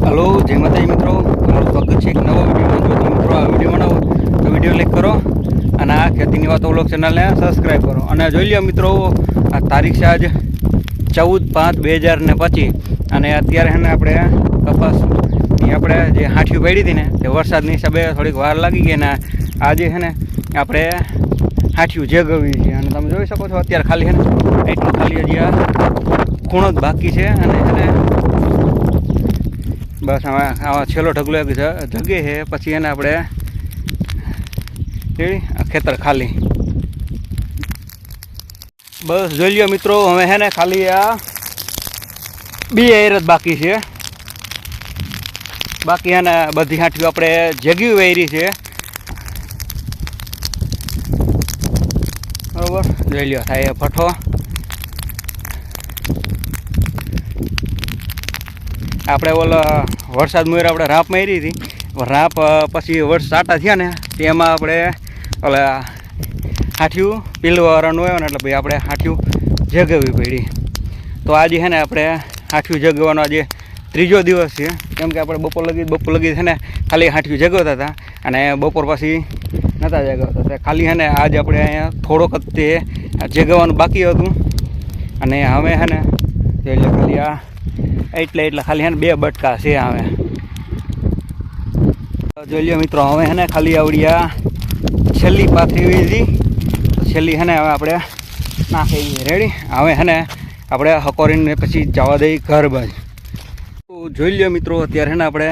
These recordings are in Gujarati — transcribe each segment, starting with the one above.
હલો, જય માતાજી મિત્રો. તમારું સ્વાગત છે એક નવો વીડિયો જો તમે મિત્રો આ વીડિયો બનાવો તો વીડિયો લાઈક કરો અને આ ખેતીની વાતો વ્લોગ ચેનલને સબસ્ક્રાઈબ કરો. અને જોઈ લો મિત્રો, આ તારીખ છે આજ ચૌદ પાંચ બે હજાર ને અને અત્યારે છે ને આપણે કપાસ આપણે જે હાંઠી પડી હતી ને, તે વરસાદની હિસાબે થોડીક વાર લાગી ગઈ ને આજે છે ને આપણે હાંઠિયું જેગવી છે અને તમે જોઈ શકો છો, અત્યારે ખાલી છે ને, એટલું ખાલી હજી આ ખૂણો જ બાકી છે. અને છે ને બસ હવે આવા છેલ્લો ઢગલો એક જગે છે, પછી એને આપણે ખેતર ખાલી. બસ જોઈ લ્યો મિત્રો, હવે છે ને ખાલી આ બે એર જ બાકી છે. બાકી એને બધી હાંઠીઓ આપણે જગ્યું વેરી છે. બરોબર, જોઈ લ્યો, થાય પઠો આપણે ઓલા વરસાદ મોર આપણે રાપ મારી હતી. રાપ પછી વર્ષ સાટા થયા ને, તેમાં આપણે, ઓલે, હાઠિયું પીલવાળાનું આવ્યો ને, એટલે ભાઈ આપણે હાઠિયું જગાવવી પડી. તો આજે છે ને આપણે હાઠિયું જગવાનો આજે ત્રીજો દિવસ છે. કેમ કે આપણે બપોર લગી બપોર લગી છે ને, ખાલી હાઠિયું જગવતા હતા અને બપોર પછી નહોતા જગાવતા. હતા ખાલી છે ને, આજે આપણે અહીંયા થોડોક જ તે જગાવવાનું બાકી હતું. અને હવે છે ને, એટલે ખાલી આ એટલે એટલે ખાલી હે ને બે બટકા છે હવે. જોઈ લો મિત્રો, હવે હે ને ખાલી આવડી આ છેલ્લી પાથરી વીજી છેલ્લી હેને હવે આપણે નાખી રેડી હવે હેને આપણે હકોરીને પછી જવા દઈ ઘર બાજુ. જોઈ લો મિત્રો, અત્યારે હે ને આપણે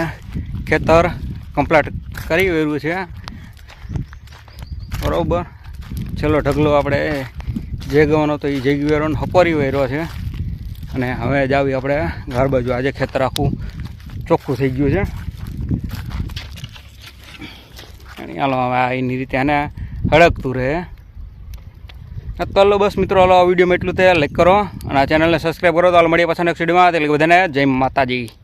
ખેતર કમ્પ્લીટ કરી વેર્યું છે. બરોબર. છેલ્લો ઢગલો આપણે જેગવાનો તો એ જેગી વેરવાનો હકોરી વેરો છે. અને હવે જ આવી આપણે ઘર બાજુ. આજે ખેતર આખું ચોખ્ખું થઈ ગયું છે. હાલો હવે એની રીતે આને હળગતું રહે. ચાલો બસ મિત્રો, હાલો વિડીયોમાં એટલું તે લાઈક કરો અને આ ચેનલને સબસ્ક્રાઈબ કરો તો હાલ મળીએ પાછા નેક્સ્ટ વિડીયોમાં. એટલે બધાને જય માતાજી.